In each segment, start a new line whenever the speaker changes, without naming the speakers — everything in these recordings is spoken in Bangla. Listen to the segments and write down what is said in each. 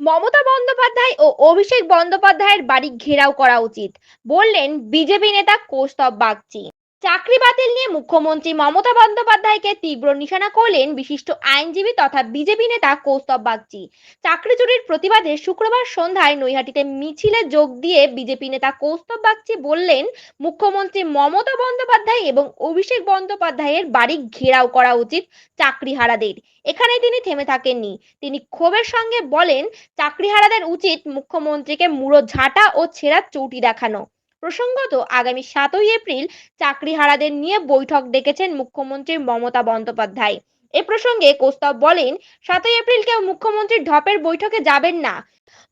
মমতা বন্দ্যোপাধ্যায় ও অভিষেক বন্দ্যোপাধ্যায়ের বাড়ি ঘেরাও করা উচিত বললেন বিজেপি নেতা কৌস্তব বাগচি। চাকরি বাতিল নিয়ে মুখ্যমন্ত্রী মমতা বন্দ্যোপাধ্যায়কে তীব্র নিশানা করলেন বিশিষ্ট আইনজীবী তথা বিজেপি নেতা কৌস্তব বাগচি। চাকরি চুরির প্রতিবাদে শুক্রবার সন্ধ্যায় নৈহাটিতে মিছিলে যোগ দিয়ে বিজেপি নেতা কৌস্তব বাগচি বললেন, মুখ্যমন্ত্রী মমতা বন্দ্যোপাধ্যায় এবং অভিষেক বন্দ্যোপাধ্যায়ের বাড়ি ঘেরাও করা উচিত চাকরিহারাদের। এখানে তিনি থেমে থাকেননি। তিনি ক্ষোভের সঙ্গে বলেন, চাকরিহারাদের উচিত মুখ্যমন্ত্রীকে মুড়ো ঝাঁটা ও ছেঁড়া চৌটি দেখানো। প্রসঙ্গত, আগামী সাতই এপ্রিল চাকরিহারাদের নিয়ে বৈঠক ডেকেছেন মুখ্যমন্ত্রী মমতা বন্দ্যোপাধ্যায়। এ প্রসঙ্গে কোস্তব বলেন, সাতই এপ্রিল কেউ মুখ্যমন্ত্রীর ঢপের বৈঠকে যাবেন না।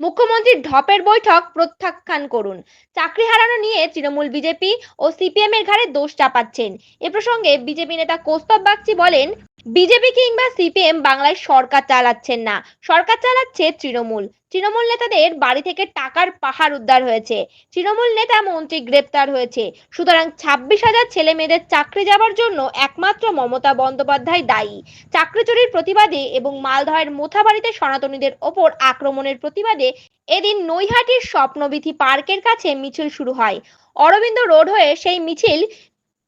মুখ্যমন্ত্রীর ঢপের বৈঠক প্রত্যাখ্যান করুন। চাকরি হারানো নিয়ে তৃণমূল বিজেপি ও সিপিএম এর ঘাড়ে দোষ চাপাচ্ছেন। এ প্রসঙ্গে বিজেপি নেতা কৌস্তব বাগচি বলেন বিজেপি কিংবা সিপিএম বাংলায় সরকার চালাচ্ছেন না। সরকার চালাচ্ছে তৃণমূল। তৃণমূল নেতাদের বাড়ি থেকে টাকার পাহাড় উদ্ধার হয়েছে। তৃণমূল নেতা মন্ত্রী গ্রেপ্তার হয়েছে। সুতরাং ছাব্বিশ হাজার ছেলে মেয়েদের চাকরি যাবার জন্য একমাত্র মমতা বন্দ্যোপাধ্যায় দায়ী। চাকরি চুরির প্রতিবাদে এবং মালদহের মোথাবাড়িতে সনাতনীদের ওপর আক্রমণের প্রতিবাদে এদিন নৈহাটির স্বপ্নবিথি পার্কের কাছে মিছিল শুরু হয়। অরবিন্দ রোড হয়ে সেই মিছিল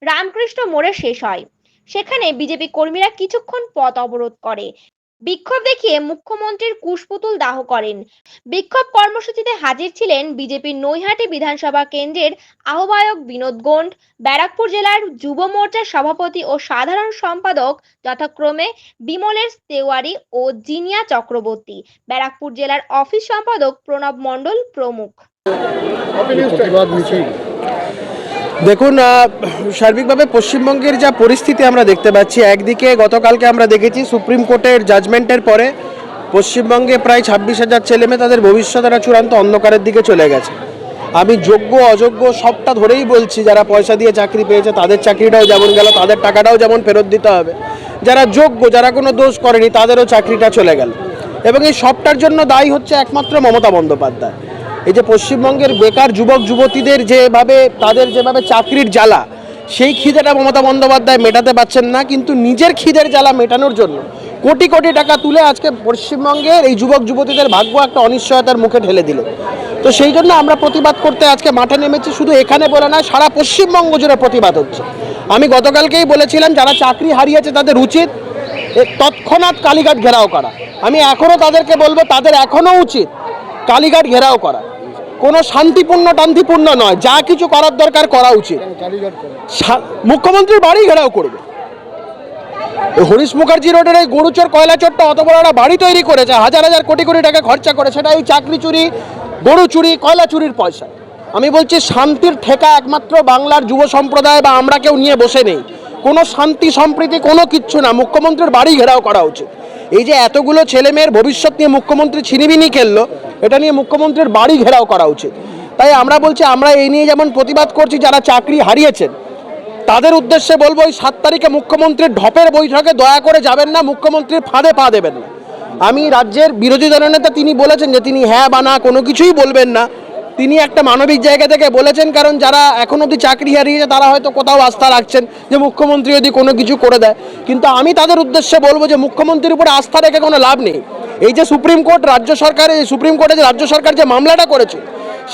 রামকৃষ্ণ মোড়ে শেষ হয়। সেখানে বিজেপি কর্মীরা কিছুক্ষণ পথ অবরোধ করে। বিক্ষোভ দেখিয়ে মুখ্যমন্ত্রীর কুশপুতুল দাহ করেন। বিক্ষোভ কর্মসূচিতে হাজির ছিলেন বিজেপির নৈহাটি বিধানসভা কেন্দ্রের আহ্বায়ক বিনোদ গোন্ড ব্যারাকপুর জেলার যুব মোর্চার সভাপতি ও সাধারণ সম্পাদক যথাক্রমে বিমলেশ তেওয়ারি ও জিনিয়া চক্রবর্তী ব্যারাকপুর জেলার অফিস সম্পাদক প্রণব মণ্ডল প্রমুখ।
দেখুন সার্বিকভাবে পশ্চিমবঙ্গের যা পরিস্থিতি আমরা দেখতে পাচ্ছি, একদিকে গতকালকে আমরা দেখেছি সুপ্রিম কোর্টের জাজমেন্টের পরে পশ্চিমবঙ্গে প্রায় ছাব্বিশ হাজার ছেলেমেয়ে তাদের ভবিষ্যৎ চূড়ান্ত অন্ধকারের দিকে চলে গেছে। আমি যোগ্য, অযোগ্য সবটা ধরেই বলছি, যারা পয়সা দিয়ে চাকরি পেয়েছে তাদের চাকরিটাও যেমন গেল, তাদের টাকাটাও যেমন ফেরত দিতে হবে। যারা যোগ্য, যারা কোনো দোষ করেনি, তাদেরও চাকরিটা চলে গেল। এবং এই সবটার জন্য দায়ী হচ্ছে একমাত্র মমতা বন্দ্যোপাধ্যায়। এই যে পশ্চিমবঙ্গের বেকার যুবক যুবতীদের যেভাবে, তাদের যেভাবে চাকরির জ্বালা, সেই খিদেটা মমতা বন্দ্যোপাধ্যায় মেটাতে পারছেন না, কিন্তু নিজের খিদের জ্বালা মেটানোর জন্য কোটি কোটি টাকা তুলে আজকে পশ্চিমবঙ্গের এই যুবক যুবতীদের ভাগ্য একটা অনিশ্চয়তার মুখে ঠেলে দিল। তো সেই জন্য আমরা প্রতিবাদ করতে আজকে মাঠে নেমেছি, শুধু এখানে বলে না সারা পশ্চিমবঙ্গ জুড়ে প্রতিবাদ হচ্ছে। আমি গতকালকেই বলেছিলাম, যারা চাকরি হারিয়েছে তাদের উচিত তৎক্ষণাৎ কালীঘাট ঘেরাও করা। আমি এখনও তাদেরকে বলব, তাদের এখনও উচিত কালীঘাট ঘেরাও করা। কোনো শান্তিপূর্ণ টান্তিপূর্ণ নয়, যা কিছু করার দরকার করা উচিত। মুখ্যমন্ত্রীর বাড়ি ঘেরাও করবে। হরিশ মুখার্জি রোডের এই গরুচোর কয়লা চোরটা অত বড় একটা বাড়ি তৈরি করেছে, হাজার হাজার কোটি কোটি টাকা খরচা করে সেটা এই চাকরি চুরি, গরু চুরি, কয়লা চুরির পয়সা। আমি বলছি, শান্তির ঠেকা একমাত্র বাংলার যুব সম্প্রদায় বা আমরা কেউ নিয়ে বসে নেই। কোনো শান্তি সম্প্রীতি কোনো কিচ্ছু না, মুখ্যমন্ত্রীর বাড়ি ঘেরাও করা উচিত। এই যে এতগুলো ছেলে মেয়ের ভবিষ্যৎ নিয়ে মুখ্যমন্ত্রী ছিনিবিনি খেললো, এটা নিয়ে মুখ্যমন্ত্রীর বাড়ি ঘেরাও করা উচিত। তাই আমরা বলছি, আমরা এই নিয়ে যেমন প্রতিবাদ করছি, যারা চাকরি হারিয়েছেন, তাদের উদ্দেশ্যে বলব ওই সাত তারিখে মুখ্যমন্ত্রীর ঢপের বৈঠকে দয়া করে যাবেন না, মুখ্যমন্ত্রীর ফাঁদে পা দেবেন না। আমি রাজ্যের বিরোধী দলনেতা তিনি বলেছেন যে তিনি হ্যাঁ বা না কোনো কিছুই বলবেন না। তিনি একটা মানবিক জায়গা থেকে বলেছেন, কারণ যারা এখন অবধি চাকরি হারিয়েছে, তারা হয়তো কোথাও আস্থা রাখছেন যে মুখ্যমন্ত্রী যদি কোনো কিছু করে দেয়। কিন্তু আমি তাদের উদ্দেশ্যে বলব যে, মুখ্যমন্ত্রীর উপরে আস্থা রেখে কোনো লাভ নেই। এই যে সুপ্রিম কোর্ট, রাজ্য সরকার, এই সুপ্রিম কোর্টে যে রাজ্য সরকার যে মামলাটা করেছে,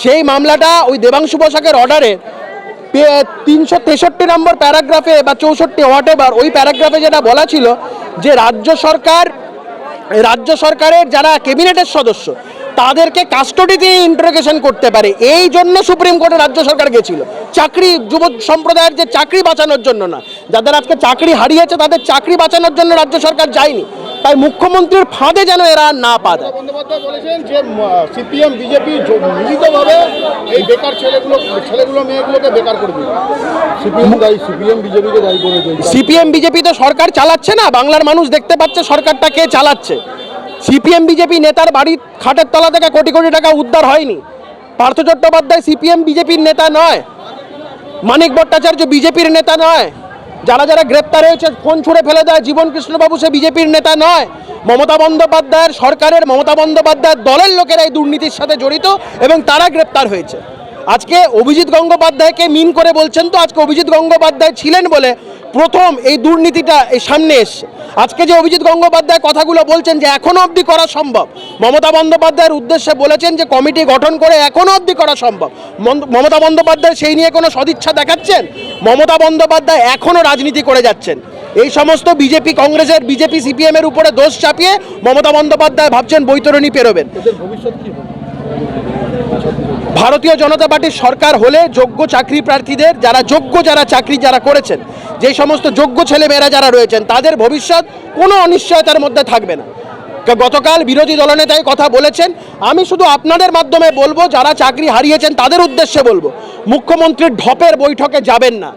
সেই মামলাটা ওই দেবাংশু বসাকের অর্ডারে তিনশো তেষট্টি নম্বর প্যারাগ্রাফে বা চৌষট্টি হোয়াট এভার ওই প্যারাগ্রাফে যেটা বলা ছিল যে, রাজ্য সরকার, রাজ্য সরকারের যারা ক্যাবিনেটের সদস্য তাদেরকে কাস্টডিতে ইন্টারোগেশন করতে পারে। এই জন্য সুপ্রিম কোর্টে রাজ্য সরকার গেছিল। চাকরি যুব সম্প্রদায়ের যে চাকরি বাঁচানোর জন্য না যাদের আজকে চাকরি হারিয়েছে তাদের চাকরি বাঁচানোর জন্য রাজ্য সরকার যায়নি। তাই মুখ্যমন্ত্রীর ফাঁদে যেন এরা না পা দেয়।
বলেছেন যে সিপিএম বিজেপি মিলিতভাবে এই বেকার ছেলেগুলো ছেলেগুলো মেয়েগুলোকে বেকার করে সিপিএম দায়ী সিপিএম বিজেপিকে দায়ী করে
সিপিএম বিজেপি তো সরকার চালাচ্ছে না। বাংলার মানুষ দেখতে পাচ্ছে সরকারটা কে চালাচ্ছে। সিপিএম বিজেপি নেতার বাড়ির খাটের তলা থেকে কোটি কোটি টাকা উদ্ধার হয়নি। পার্থ চট্টোপাধ্যায় সিপিএম বিজেপির নেতা নয়। মানিক ভট্টাচার্য বিজেপির নেতা নয়। যারা যারা গ্রেপ্তার হয়েছে, ফোন ছুঁড়ে ফেলে দেয়, জীবন কৃষ্ণবাবু সে বিজেপির নেতা নয়। মমতা বন্দ্যোপাধ্যায়ের সরকারের, মমতা বন্দ্যোপাধ্যায়ের দলের লোকেরা এই দুর্নীতির সাথে জড়িত এবং তারা গ্রেপ্তার হয়েছে। আজকে অভিজিৎ গঙ্গোপাধ্যায়কে মিন করে বলছেন তো, আজকে অভিজিৎ গঙ্গোপাধ্যায় ছিলেন বলে প্রথম এই দুর্নীতিটা এই সামনে এসছে। আজকে যে অভিজিৎ গঙ্গোপাধ্যায় কথাগুলো বলছেন যে এখনও অবধি করা সম্ভব, মমতা বন্দ্যোপাধ্যায়ের উদ্দেশ্যে বলেছেন যে কমিটি গঠন করে এখনও অবধি করা সম্ভব। মমতা বন্দ্যোপাধ্যায় সেই নিয়ে কোনো সদিচ্ছা দেখাচ্ছেন? মমতা বন্দ্যোপাধ্যায় এখনও রাজনীতি করে যাচ্ছেন। এই সমস্ত বিজেপি কংগ্রেসের, বিজেপি সিপিএম এর উপরে দোষ চাপিয়ে মমতা বন্দ্যোপাধ্যায় ভাবছেন বৈতরণী পেরোবেন। ভারতীয় জনতা পার্টির সরকার হলে যোগ্য চাকরি প্রার্থীদের, যারা যোগ্য যারা চাকরি যারা করেছেন যে সমস্ত যোগ্য ছেলেমেয়েরা যারা রয়েছেন তাদের ভবিষ্যৎ কোনো অনিশ্চয়তার মধ্যে থাকবে না। গতকাল বিরোধী দলনেতাই কথা বলেছেন। আমি শুধু আপনাদের মাধ্যমে বলব, যারা চাকরি হারিয়েছেন তাদের উদ্দেশ্যে বলব, মুখ্যমন্ত্রীর ঢপের বৈঠকে যাবেন না।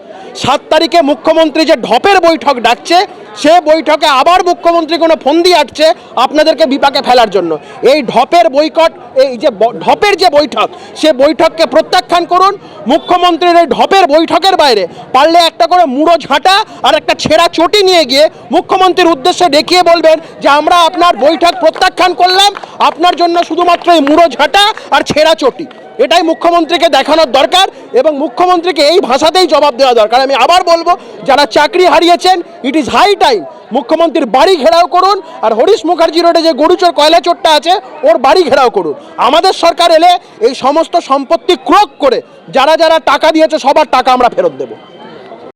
সাত তারিখে মুখ্যমন্ত্রী যে ঢপের বৈঠক ডাকছে, সে বৈঠকে আবার মুখ্যমন্ত্রী কোনো ফন্দি আটছে আপনাদেরকে বিপাকে ফেলার জন্য। এই ঢপের বৈকট, এই যে ঢপের যে বৈঠক, সে বৈঠককে প্রত্যাখ্যান করুন। মুখ্যমন্ত্রীর এই ঢপের বৈঠকের বাইরে পারলে একটা করে মুড়ো ঝাঁটা আর একটা ছেঁড়া চটি নিয়ে গিয়ে মুখ্যমন্ত্রীর উদ্দেশ্যে দেখিয়ে বলবেন যে আমরা আপনার বৈঠক প্রত্যাখ্যান করলাম। আপনার জন্য শুধুমাত্র এই মুড়ো ঝাঁটা আর ছেঁড়া চটি। এটাই মুখ্যমন্ত্রীকে দেখানোর দরকার এবং মুখ্যমন্ত্রীকে এই ভাষাতেই জবাব দেওয়া দরকার। আমি আবার বলব, যারা চাকরি হারিয়েছেন ইট ইজ হাই টাইম মুখ্যমন্ত্রীর বাড়ি ঘেরাও করুন আর হরিশ মুখার্জি রোডে যে গরুচোর কয়লা চোরটা আছে, ওর বাড়ি ঘেরাও করুন। আমাদের সরকার এলে এই সমস্ত সম্পত্তি ক্রোক করে যারা যারা টাকা দিয়েছে, সবার টাকা আমরা ফেরত দেবো।